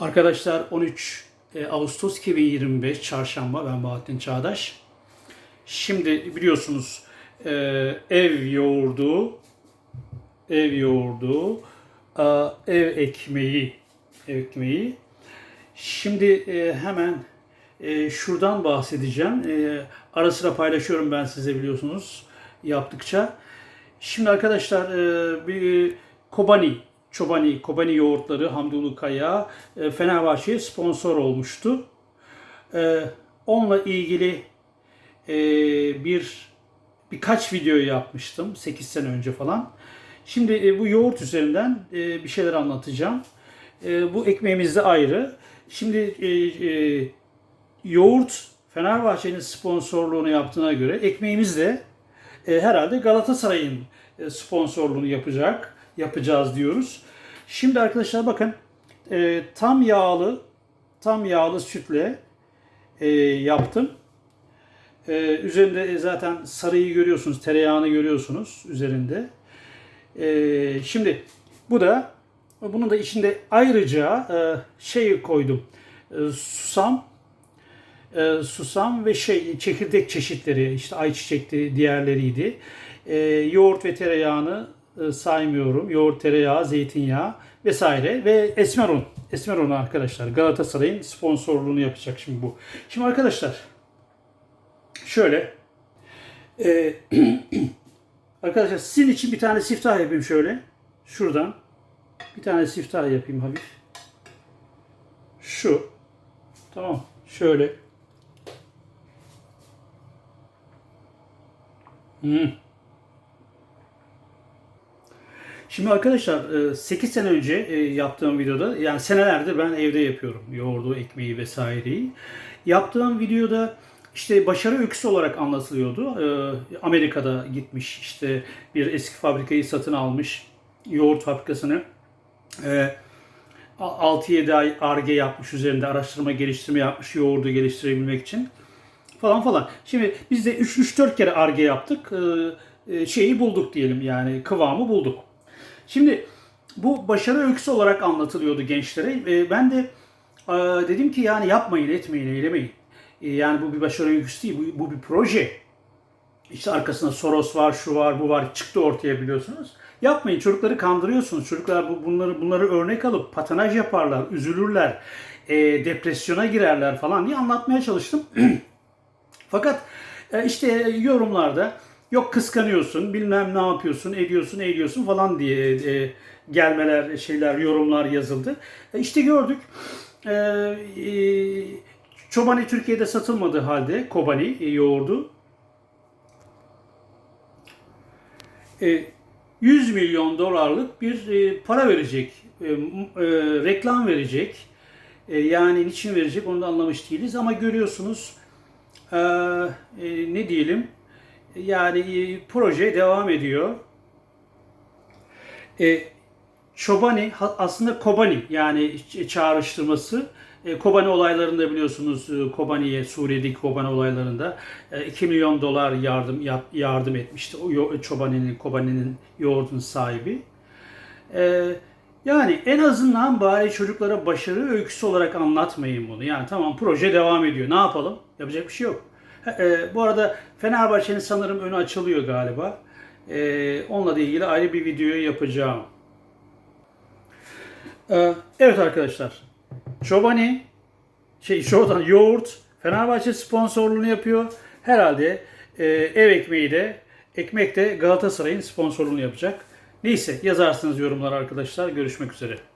Arkadaşlar 13 e, Ağustos 2025 Çarşamba ben Bahattin Çağdaş. Şimdi biliyorsunuz e, ev yoğurdu, ev yoğurdu, e, ev ekmeği, ev ekmeği. Şimdi hemen şuradan bahsedeceğim. Ara sıra paylaşıyorum ben size biliyorsunuz yaptıkça. Şimdi arkadaşlar bir Kobani, Çobani, Kobani yoğurtları Hamdi Kaya e, Fenerbahçe'ye sponsor olmuştu. E, onunla ilgili e, bir birkaç video yapmıştım 8 sene önce falan. Şimdi e, bu yoğurt üzerinden e, bir şeyler anlatacağım. Bu ekmeğimiz de ayrı. Şimdi yoğurt Fenerbahçe'nin sponsorluğunu yaptığına göre ekmeğimiz de herhalde Galatasaray'ın e, sponsorluğunu yapacak, yapacağız diyoruz. Şimdi arkadaşlar bakın e, tam yağlı, tam yağlı sütle e, yaptım. E, üzerinde zaten sarıyı görüyorsunuz, tereyağını görüyorsunuz üzerinde. E, şimdi bu da bunun da içinde ayrıca e, şey koydum. E, susam, e, susam ve şey çekirdek çeşitleri işte ayçiçekli diğerleriydi. E, yoğurt ve tereyağını saymıyorum. Yoğurt, tereyağı, zeytinyağı vesaire ve esmeron. Esmeron arkadaşlar Galatasaray'ın sponsorluğunu yapacak şimdi bu. Şimdi arkadaşlar şöyle e, arkadaşlar sizin için bir tane siftah yapayım şöyle. Şuradan bir tane siftah yapayım hafif. Şu. Tamam. Şöyle. Hmm. Şimdi arkadaşlar 8 sene önce yaptığım videoda yani senelerdir ben evde yapıyorum yoğurdu, ekmeği vesaireyi. Yaptığım videoda işte başarı öyküsü olarak anlatılıyordu. Amerika'da gitmiş işte bir eski fabrikayı satın almış yoğurt fabrikasını 6-7 ay ARGE yapmış üzerinde araştırma geliştirme yapmış yoğurdu geliştirebilmek için falan falan. Şimdi biz de 3-3-4 kere ARGE yaptık. Şeyi bulduk diyelim yani kıvamı bulduk. Şimdi bu başarı öyküsü olarak anlatılıyordu gençlere. Ben de dedim ki yani yapmayın, etmeyin, eylemeyin. Yani bu bir başarı öyküsü değil, bu, bu bir proje. İşte arkasında Soros var, şu var, bu var. Çıktı ortaya biliyorsunuz. Yapmayın. Çocukları kandırıyorsunuz. Çocuklar bu, bunları bunları örnek alıp patanaj yaparlar, üzülürler, e, depresyona girerler falan diye anlatmaya çalıştım. Fakat e, işte yorumlarda yok kıskanıyorsun, bilmem ne yapıyorsun, ediyorsun, ediyorsun falan diye e, gelmeler, şeyler, yorumlar yazıldı. E, işte gördük. E, e, Çobani Türkiye'de satılmadığı halde Kobani e, yoğurdu. E, 100 milyon dolarlık bir e, para verecek, e, e, reklam verecek. E, yani niçin verecek onu da anlamış değiliz ama görüyorsunuz e, e, ne diyelim yani e, proje devam ediyor. E, Çobani aslında Kobani yani çağrıştırması. E, Kobani olaylarında biliyorsunuz e, Kobani'ye Suriye'deki Kobani olaylarında e, 2 milyon dolar yardım yardım etmişti. O Çobani'nin Kobani'nin yoğurdun sahibi. E, yani en azından bari çocuklara başarı öyküsü olarak anlatmayın bunu. Yani tamam proje devam ediyor. Ne yapalım? Yapacak bir şey yok. E, bu arada Fenerbahçe'nin sanırım önü açılıyor galiba. E, onunla da ilgili ayrı bir video yapacağım. E, evet arkadaşlar. Çobani şey şuradan yoğurt Fenerbahçe sponsorluğunu yapıyor. Herhalde e, ev ekmeği de ekmek de Galatasaray'ın sponsorluğunu yapacak. Neyse yazarsınız yorumlar arkadaşlar. Görüşmek üzere.